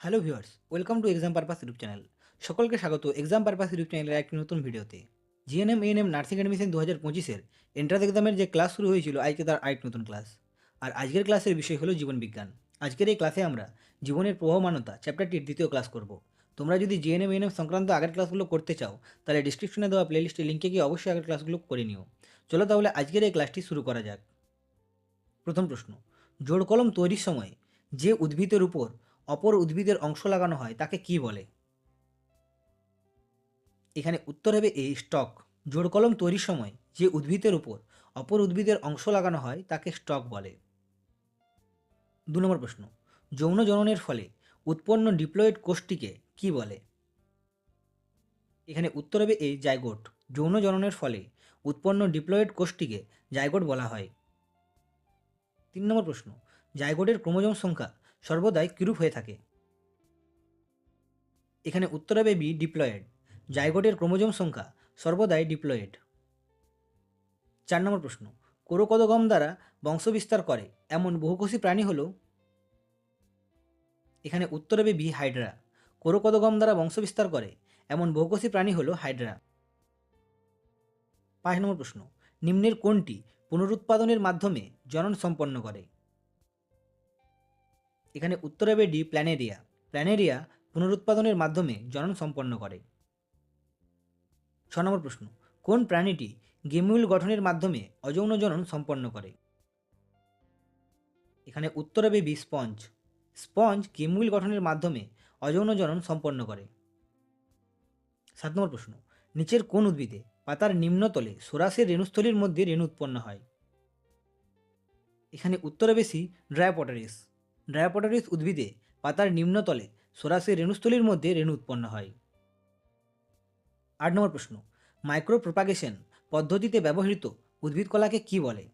Hello viewers welcome to exam purpose YouTube channel সকলকে স্বাগত exam purpose YouTube চ্যানেলের একটি নতুন ভিডিওতে জিএনএম এএনএম নার্সিং অ্যাডমিশন দু হাজার পঁচিশের এন্ট্রান্স এক্সামের যে ক্লাস শুরু হয়েছিল, আজকে তার আরেক নতুন ক্লাস আর আজকের ক্লাসের বিষয় হলো জীবন বিজ্ঞান। আজকের এই ক্লাসে আমরা জীবনের প্রবহমানতা চ্যাপ্টারটির দ্বিতীয় ক্লাস করব। তোমরা যদি জিএনএম এএনএম সংক্রান্ত আগের ক্লাসগুলো করতে চাও, তাহলে ডিসক্রিপশনে দেওয়া প্লেলিস্টের লিঙ্কে গিয়ে অবশ্যই আগের ক্লাসগুলো করে নিও। চলো তাহলে আজকের এই ক্লাসটি শুরু করা যাক। প্রথম প্রশ্ন জোড় কলম তৈরির সময় যে উদ্ভিদের উপর অপর উদ্ভিদের অংশ লাগানো হয়, তাকে কি বলে? এখানে উত্তর হবে এই স্টক। জোড় কলম তৈরির সময় যে উদ্ভিদের উপর অপর উদ্ভিদের অংশ লাগানো হয়, তাকে স্টক বলে। দু নম্বর প্রশ্ন, যৌন জননের ফলে উৎপন্ন ডিপ্লয়েড কোষটিকে কি বলে? এখানে উত্তর হবে এই জাইগোট। যৌন জননের ফলে উৎপন্ন ডিপ্লয়েড কোষটিকে জাইগোট বলা হয়। তিন নম্বর প্রশ্ন, জাইগোটের ক্রোমোজোম সংখ্যা সর্বদাই কিরূপ হয়ে থাকে। এখানে উত্তর হবে বি ডিপ্লয়েড, জাইগোটের ক্রোমোজোম সংখ্যা সর্বদাই ডিপ্লয়েড। চার নম্বর প্রশ্ন, কোরোকদগম দ্বারা বংশবিস্তার করে, এমন বহুকোষী প্রাণী হল? এখানে উত্তর হবে বি হাইড্রা, কোরোকদগম দ্বারা বংশবিস্তার করে, এমন বহুকোষী প্রাণী হল হাইড্রা। পাঁচ নম্বর প্রশ্ন, নিম্নের কোনটি পুনরুৎপাদনের মাধ্যমে জনন সম্পন্ন করে? এখানে উত্তর হবে ডি প্ল্যানেরিয়া। প্ল্যানেরিয়া পুনরুৎপাদনের মাধ্যমে জনন সম্পন্ন করে। ছ নম্বর প্রশ্ন, কোন প্রাণীটি গেমিউল গঠনের মাধ্যমে অযৌন জনন সম্পন্ন করে? এখানে উত্তর হবে বি, স্পঞ্জ। স্পঞ্জ গেমিউল গঠনের মাধ্যমে অযৌন জনন সম্পন্ন করে। সাত নম্বর প্রশ্ন, নিচের কোন উদ্ভিদে পাতার নিম্নতলে সোরাসের রেণুস্থলীর মধ্যে রেণু উৎপন্ন হয়? এখানে উত্তরে বেশি ড্রায়াপটারিস ড্রায়াপটারিস উদ্ভিদে পাতার নিম্নতলে সরাসরি রেণুস্থলীর মধ্যে রেণু উৎপন্ন হয়। আট নম্বর প্রশ্ন মাইক্রো প্রোপাগেশন পদ্ধতিতে ব্যবহৃত উদ্ভিদ কলাকে কি বলে?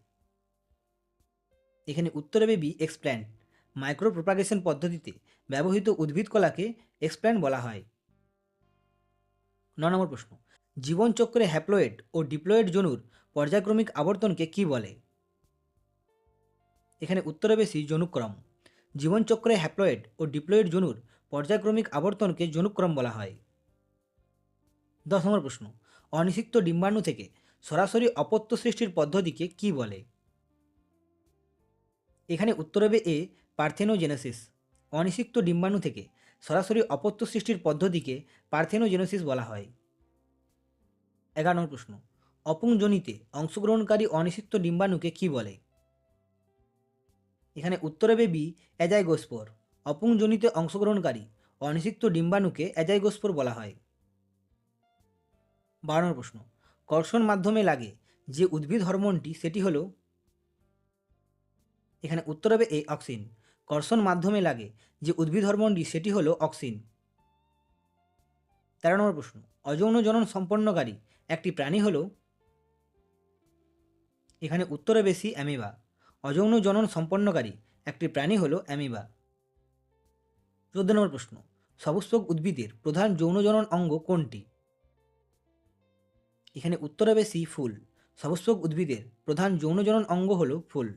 এখানে উত্তর হবে বি এক্সপ্ল্যান্ট মাইক্রো প্রোপাগেশন পদ্ধতিতে ব্যবহৃত উদ্ভিদ কলাকে এক্সপ্ল্যান্ট বলা হয়। ন নম্বর প্রশ্ন, জীবনচক্রে হ্যাপ্লয়েড ও ডিপ্লয়েড জনুর পর্যায়ক্রমিক আবর্তনকে কি বলে? এখানে উত্তরে বেশি জনুক্রম। জীবনচক্রে হ্যাপ্লয়েড ও ডিপ্লয়েড জনুর পর্যায়ক্রমিক আবর্তনকে জনুক্রম বলা হয়। দশ নম্বর প্রশ্ন, অনিষিক্ত ডিম্বাণু থেকে সরাসরি অপত্য সৃষ্টির পদ্ধতিকে কি বলে? এখানে উত্তর হবে এ, পার্থেনোজেনেসিস। অনিষিক্ত ডিম্বাণু থেকে সরাসরি অপত্য সৃষ্টির পদ্ধতিকে পার্থেনোজেনেসিস বলা হয়। এগারো নম্বর প্রশ্ন, অপুংজনিতে অংশগ্রহণকারী অনিষিক্ত ডিম্বাণুকে কি বলে? এখানে উত্তরে বেবি অ্যাজাইগোস্পোর অপুংজনিতে অংশগ্রহণকারী অনিষিক্ত ডিম্বাণুকে অ্যাজাইগোস্পোর বলা হয়। বারো নম্বর প্রশ্ন কর্ষণ মাধ্যমে লাগে যে উদ্ভিদ হরমোনটি সেটি হলো? এখানে উত্তর হবে এ, অক্সিন। কর্ষণ মাধ্যমে লাগে যে উদ্ভিদ হরমোনটি সেটি হলো অক্সিন। তেরো নম্বর প্রশ্ন, অযৌন জনন সম্পন্নকারী একটি প্রাণী হলো? এখানে উত্তরে বেশি অ্যামিবা। অযৌন জনন সম্পন্নকারী একটি প্রাণী হল অ্যামিবা। চোদ্দ নম্বর প্রশ্ন সপুষ্পক উদ্ভিদের প্রধান যৌন জনন অঙ্গ কোনটি? এখানে উত্তর হবে সি, ফুল। সপুষ্পক উদ্ভিদের প্রধান যৌন জনন অঙ্গ হল ফুল।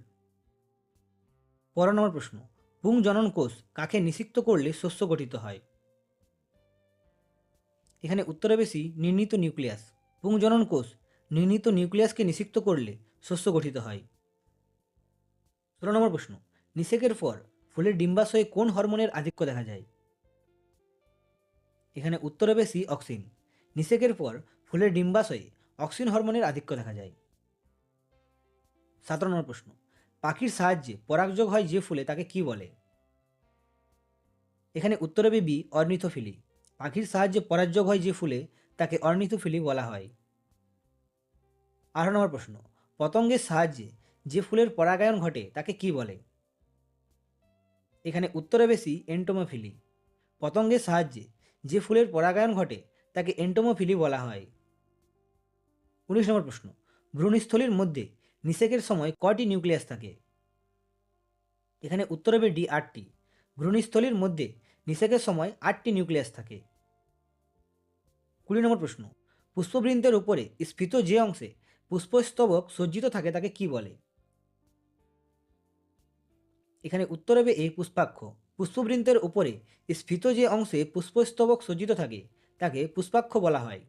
পনেরো নম্বর প্রশ্ন, পুং জনন কোষ কাকে নিষিক্ত করলে শস্য গঠিত হয়? এখানে উত্তরে বেশি নির্ণীত নিউক্লিয়াস। পুং জনন কোষ নির্ণীত নিউক্লিয়াসকে নিষিক্ত করলে শস্য গঠিত হয়। ষোলো নম্বর প্রশ্ন, নিষেকের পর ফুলের ডিম্বাশয়ে কোন হরমোনের আধিক্য দেখা যায়? এখানে উত্তরে বেশি অক্সিন। নিষেকের পর ফুলের ডিম্বাশয়ে অক্সিন হরমোনের আধিক্য দেখা যায়। সতেরো নম্বর প্রশ্ন, পাখির সাহায্যে পরাগযোগ হয় যে ফুলে তাকে কি বলে? এখানে উত্তর বি, অর্নিথোফিলি। পাখির সাহায্যে পরাগযোগ হয় যে ফুলে তাকে অর্নিথোফিলি বলা হয়। আঠারো নম্বর প্রশ্ন, পতঙ্গের সাহায্যে যে ফুলের পরাগায়ন ঘটে, তাকে কি বলে? এখানে উত্তরে বেশি এন্টোমোফিলি পতঙ্গের সাহায্যে যে ফুলের পরাগায়ন ঘটে, তাকে এন্টোমোফিলি বলা হয়। উনিশ নম্বর প্রশ্ন, ভ্রূণস্থলীর মধ্যে নিষেকের সময় কয়টি নিউক্লিয়াস থাকে? এখানে উত্তর হবে ডি আটটি, ভ্রূণস্থলীর মধ্যে নিষেকের সময় আটটি নিউক্লিয়াস থাকে। কুড়ি নম্বর প্রশ্ন, পুষ্পবৃন্তের উপরে স্ফীত যে অংশে পুষ্পস্তবক সজ্জিত থাকে, তাকে কি বলে? এখানে উত্তর হবে এই পুষ্পাক্ষ। পুষ্পবৃন্তের উপরে স্ফীত যে অংশে পুষ্পস্তবক সজ্জিত থাকে, তাকে পুষ্পাক্ষ বলা হয়।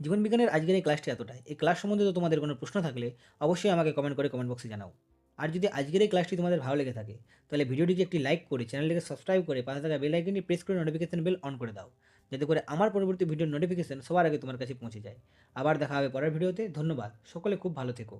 জীবনবিজ্ঞানের আজকের এই ক্লাসটি এতটাই। এই ক্লাস সম্বন্ধে তো তোমাদের কোনো প্রশ্ন থাকলে অবশ্যই আমাকে কমেন্ট করে কমেন্ট বক্সে জানাও। আর যদি আজকের এই ক্লাসটি তোমাদের ভালো লেগে থাকে, তাহলে ভিডিওটিকে একটি লাইক করে চ্যানেলটিকে সাবস্ক্রাইব করে পাশে থাকা বেল আইকনটি প্রেস করে নোটিফিকেশন বেল অন করে দাও, যাতে করে আমার পরবর্তী ভিডিওর নোটিফিকেশন সবার আগে তোমার কাছে পৌঁছে যায়। আবার দেখা হবে পরের ভিডিওতে। ধন্যবাদ। সকলে খুব ভালো থেকো।